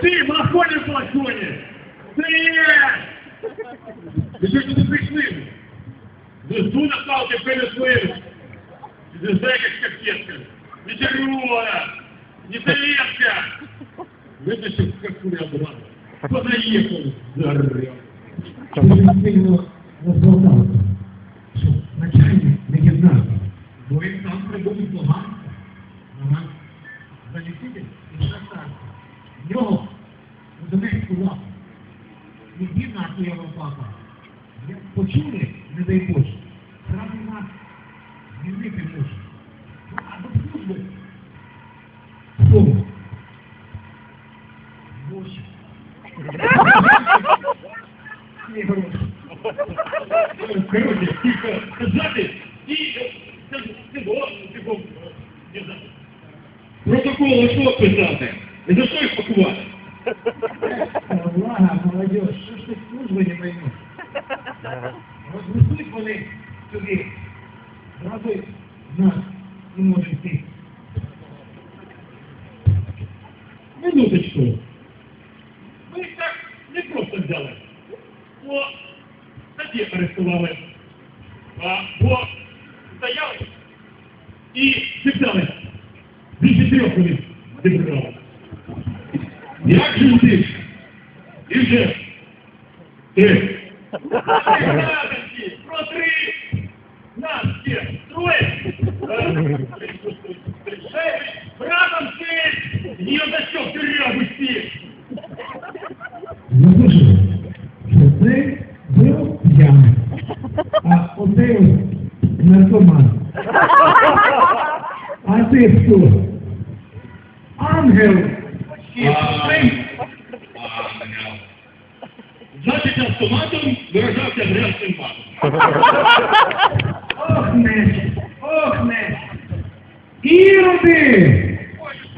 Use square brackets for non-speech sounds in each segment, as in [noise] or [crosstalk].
Ти, балконі в! Ти! Ви що туди прийшли? Звезду на палки принесли! Звезда як капетка! Ветерана! Незаветка! Вытащил какую обратно. Понаехал, зарёт. Дуже сильно розболтався, що начальник не дізнався. Бо він там прибув погано. Ага. Залетіли і шахтар. В нього в Донецьку він нахуй його папа. Почули, не дай Боже, зразу нас звільнити може. А до служби. Слово. Боже. Короче, тихо сказати і цього, цього, не знаю. Протокол що писати? За що їх пакувати? Увага, молодежь, що ж ти служби не поймеш? Рознесуть вони сюди. Зразу нас не може йти. Минуточку. Ми їх так не просто взяли. Бо тоді арестували. А, бо стояли і читали. Більше трьох вони зібрали. Як же ти? І вже три. [laughs] Радості, про три. Нас всіх троє. Шесть, братом шесть. Її за що в тюрягу всіх. Запишу, що це був п'яний. А оцей ось наркоман. А ти хто? Ангел. Значить, автоматом виражався грязним матом. Ох не, ох не. Іроди!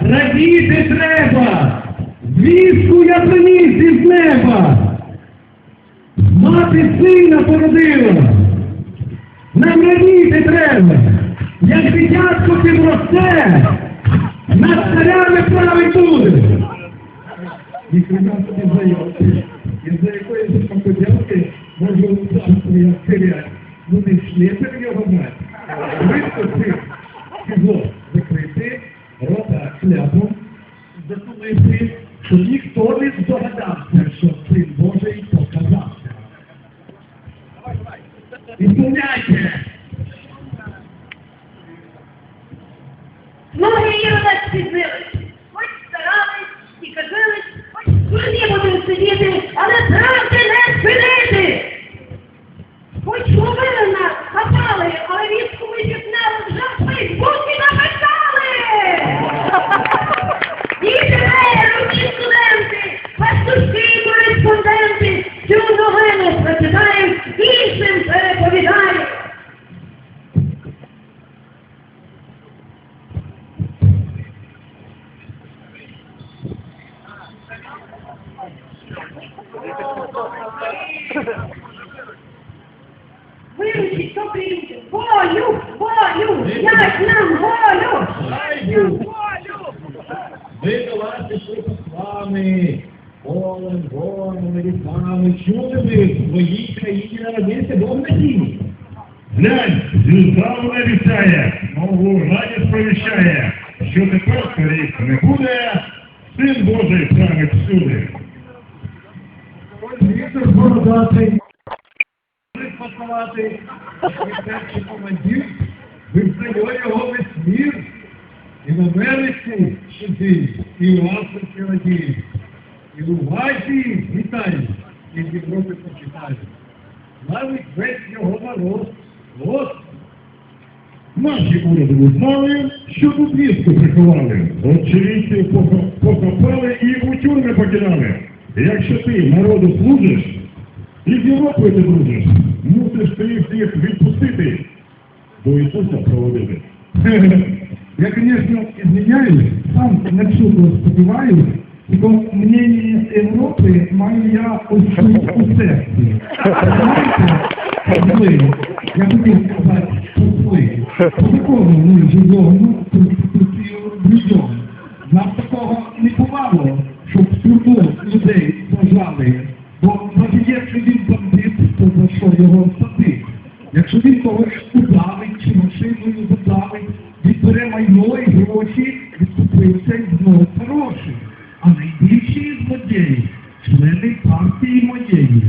Радіти треба! Звістку я приніс із неба! Мати сина породила! Нам радіти треба! Як дитятко підросте, над царями править буде! Ніхрена собі заявки. Із-за якоїсь покудянки можу царство я терять. Ну не шлєпер його брати. Швидко цих фізо закрити, рота шляпом, щоб ніхто не здогадався, що син Божий показався. Ісполняйте! Виручіть, хто прийде. Волю, волю, як нам волю. Волю. Ви до вас пішли послами, полем, горами, лісами, чули ви в своїй країні народився Бог на дні. Глянь, звізда вона вітає, нову радість сповіщає, що тепер скоріше не буде, син Божий править всюди. Віктор Бородатий, і перший командир, визнає його весь мір, і в Америці сюди, і в Африці радіють, і в Азії вітають, і в Європі почитають. Навіть весь його народ, от Наші урядові знали, що тут вістку приховали. Очевидці похо- похопали і у тюрми покидали. Якщо ти народу служиш, і з Європою ти дружиш, мусиш ти всіх відпустити, до Ісуса проводити. Я, конечно, извиняюсь, сам на чудо сподіваюсь, бо мнение Європи маю я тут у серці. Знаєте, я хотів сказати, що зли. По такому, ну, живому, блюдом. Нам такого не бувало, сажали. Бо навіть якщо він бандит, то за що його садить? Якщо він когось удавить чи машиною задавить, відбере майно і гроші, відкупився і знову хороший. А найбільші злодії, члени партії моєї,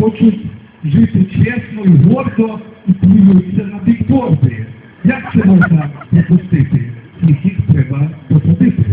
Хочуть жити чесно і гордо і плюються на бікборди. Як це можна допустити? Всіх їх треба посадити.